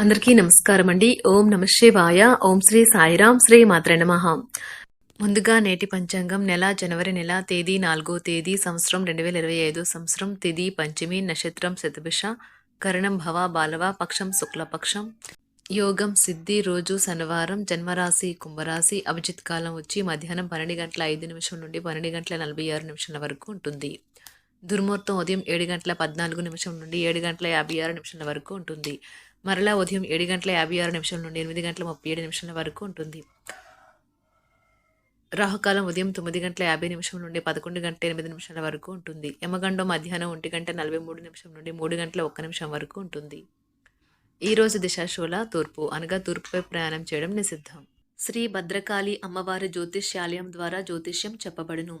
అందరికీ నమస్కారం అండి. ఓం నమ శివాయ. ఓం శ్రీ సాయిరాం శ్రీ మాత్ర నమః. ముందుగా నేటి పంచాంగం నెల జనవరి నెల తేదీ నాలుగో తేదీ సంవత్సరం రెండు వేల ఇరవై ఐదు సంవత్సరం తిది పంచమి నక్షత్రం శతభిష కరణం భవ బాలవ పక్షం శుక్లపక్షం యోగం సిద్ధి రోజు శనివారం జన్మరాశి కుంభరాశి అభిజిత్ కాలం వచ్చి మధ్యాహ్నం పన్నెండు గంటల ఐదు నిమిషం నుండి పన్నెండు గంటల నలభై ఆరు నిమిషాల వరకు ఉంటుంది. దుర్ముహూర్తం ఉదయం ఏడు గంటల పద్నాలుగు నిమిషం నుండి ఏడు గంటల యాభై ఆరు నిమిషాల వరకు ఉంటుంది. మరలా ఉదయం ఏడు గంటల యాభై ఆరు నిమిషాల నుండి ఎనిమిది గంటల ముప్పై ఏడు నిమిషాల వరకు ఉంటుంది. రాహుకాలం ఉదయం తొమ్మిది గంటల యాభై నిమిషం నుండి పదకొండు గంటల ఎనిమిది నిమిషాల వరకు ఉంటుంది. యమగండం మధ్యాహ్నం ఒంటి గంట నలభై మూడు నిమిషం నుండి మూడు గంటల ఒక్క నిమిషం వరకు ఉంటుంది. ఈ రోజు దిశాశూల తూర్పు అనగా తూర్పుపై ప్రయాణం చేయడం నిషిద్ధం. శ్రీ భద్రకాళి అమ్మవారి జ్యోతిష్యాలయం ద్వారా జ్యోతిష్యం చెప్పబడును.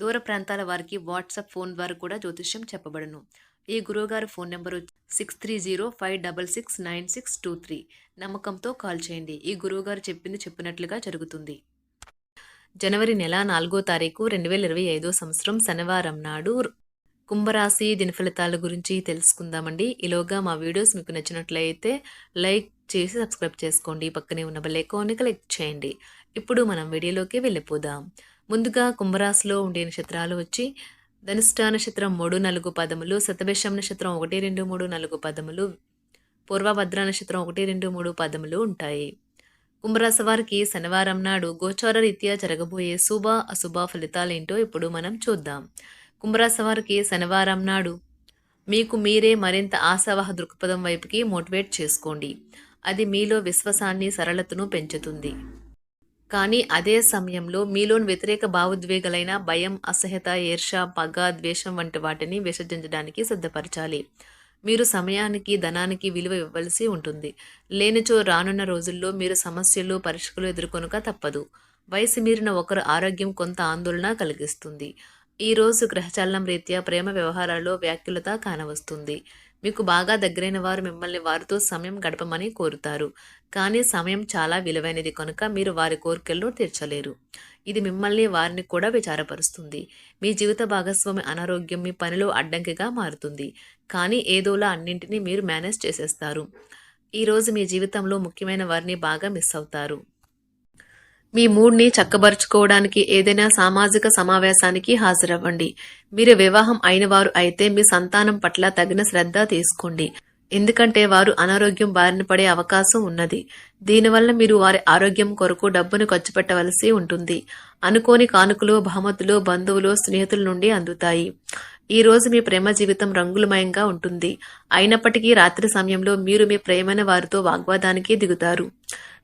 దూర ప్రాంతాల వారికి వాట్సాప్ ఫోన్ ద్వారా కూడా జ్యోతిష్యం చెప్పబడును. ఈ గురువుగారు phone number six three zero five double six nine six two three నమ్మకంతో కాల్ చేయండి. ఈ గురువుగారు చెప్పింది చెప్పినట్లుగా జరుగుతుంది. జనవరి నెల నాలుగో తారీఖు రెండు వేల ఇరవై ఐదో సంవత్సరం శనివారం నాడు కుంభరాశి దినఫలితాల గురించి తెలుసుకుందామండి. ఈలోగా మా వీడియోస్ మీకు నచ్చినట్లయితే లైక్ చేసి సబ్స్క్రైబ్ చేసుకోండి. పక్కనే ఉన్న బెల్ ఐకాన్ని క్లిక్ చేయండి. ఇప్పుడు మనం వీడియోలోకి వెళ్ళిపోదాం. ముందుగా కుంభరాశిలో ఉండే నక్షత్రాలు వచ్చి ధనిష్ట నక్షత్రం మూడు నాలుగు పదములు శతభిషం నక్షత్రం ఒకటి రెండు మూడు నాలుగు పదములు పూర్వభద్ర నక్షత్రం ఒకటి రెండు మూడు పదములు ఉంటాయి. కుంభరాశి వారికి శనివారం నాడు గోచార రీత్యా జరగబోయే శుభ అశుభ ఫలితాలేంటో ఇప్పుడు మనం చూద్దాం. కుంభరాశి వారికి శనివారం నాడు మీకు మీరే మరింత ఆశావాహ దృక్పథం వైపుకి మోటివేట్ చేసుకోండి. అది మీలో విశ్వాసాన్ని సరళతను పెంచుతుంది. కానీ అదే సమయంలో మీలోని వ్యతిరేక భావోద్వేగాలైన భయం అసహ్యత ఈర్ష పగ ద్వేషం వంటి వాటిని విసర్జించడానికి సిద్ధపరచాలి. మీరు సమయానికి ధనానికి విలువ ఇవ్వవలసి ఉంటుంది. లేనిచో రానున్న రోజుల్లో మీరు సమస్యలు పరీక్షలు ఎదుర్కొనక తప్పదు. వయసు మీరిన ఒకరు ఆరోగ్యం కొంత ఆందోళన కలిగిస్తుంది. ఈ రోజు గ్రహచలనం రీత్యా ప్రేమ వ్యవహారాల్లో వ్యాఖ్యలత కానవస్తుంది. మీకు బాగా దగ్గరైన వారు మిమ్మల్ని వారితో సమయం గడపమని కోరుతారు. కానీ సమయం చాలా విలువైనది కనుక మీరు వారి కోరికలను తీర్చలేరు. ఇది మిమ్మల్ని వారిని కూడా విచారపరుస్తుంది. మీ జీవిత భాగస్వామి అనారోగ్యం మీ పనిలో అడ్డంకిగా మారుతుంది. కానీ ఏదోలా అన్నింటినీ మీరు మేనేజ్ చేసేస్తారు. ఈరోజు మీ జీవితంలో ముఖ్యమైన వారిని బాగా మిస్ అవుతారు. మీ మూడ్ని చక్కబరుచుకోవడానికి ఏదైనా సామాజిక సమావేశానికి హాజరవ్వండి. మీరు వివాహం అయిన వారు అయితే మీ సంతానం పట్ల తగిన శ్రద్ధ తీసుకోండి. ఎందుకంటే వారు అనారోగ్యం బారిన పడే అవకాశం ఉన్నది. దీనివల్ల మీరు వారి ఆరోగ్యం కొరకు డబ్బును ఖర్చు పెట్టవలసి ఉంటుంది. అనుకోని కానుకలు బహుమతులు బంధువులు స్నేహితుల నుండి అందుతాయి. ఈ రోజు మీ ప్రేమ జీవితం రంగులమయంగా ఉంటుంది. అయినప్పటికీ రాత్రి సమయంలో మీరు మీ ప్రేమైన వారితో వాగ్వాదానికి దిగుతారు.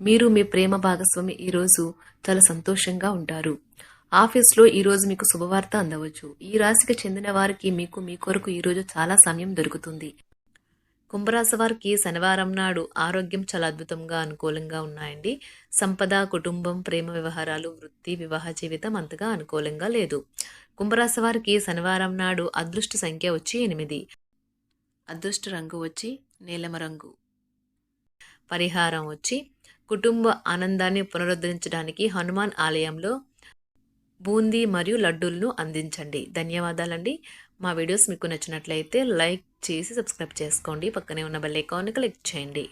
మీరు మీ ప్రేమ భాగస్వామి ఈ రోజు చాలా సంతోషంగా ఉంటారు. ఆఫీస్లో ఈ రోజు మీకు శుభవార్త అందవచ్చు. ఈ రాశికి చెందిన వారికి మీకు మీ కొరకు ఈ రోజు చాలా సమయం దొరుకుతుంది. కుంభరాశి వారికి శనివారం నాడు ఆరోగ్యం చాలా అద్భుతంగా అనుకూలంగా ఉన్నాయండి. సంపద కుటుంబం ప్రేమ వ్యవహారాలు వృత్తి వివాహ జీవితం అంతగా అనుకూలంగా లేదు. కుంభరాశి వారికి శనివారం నాడు అదృష్ట సంఖ్య వచ్చి ఎనిమిది. అదృష్ట రంగు వచ్చి నీలమ రంగు. పరిహారం వచ్చి కుటుంబ ఆనందాన్ని పునరుద్ధరించడానికి హనుమాన్ ఆలయంలో బూందీ మరియు లడ్డూలను అందించండి. ధన్యవాదాలండి. మా వీడియోస్ మీకు నచ్చినట్లయితే లైక్ చేసి సబ్స్క్రైబ్ చేసుకోండి. పక్కనే ఉన్న బెల్ ఐకాన్ని క్లిక్ చేయండి.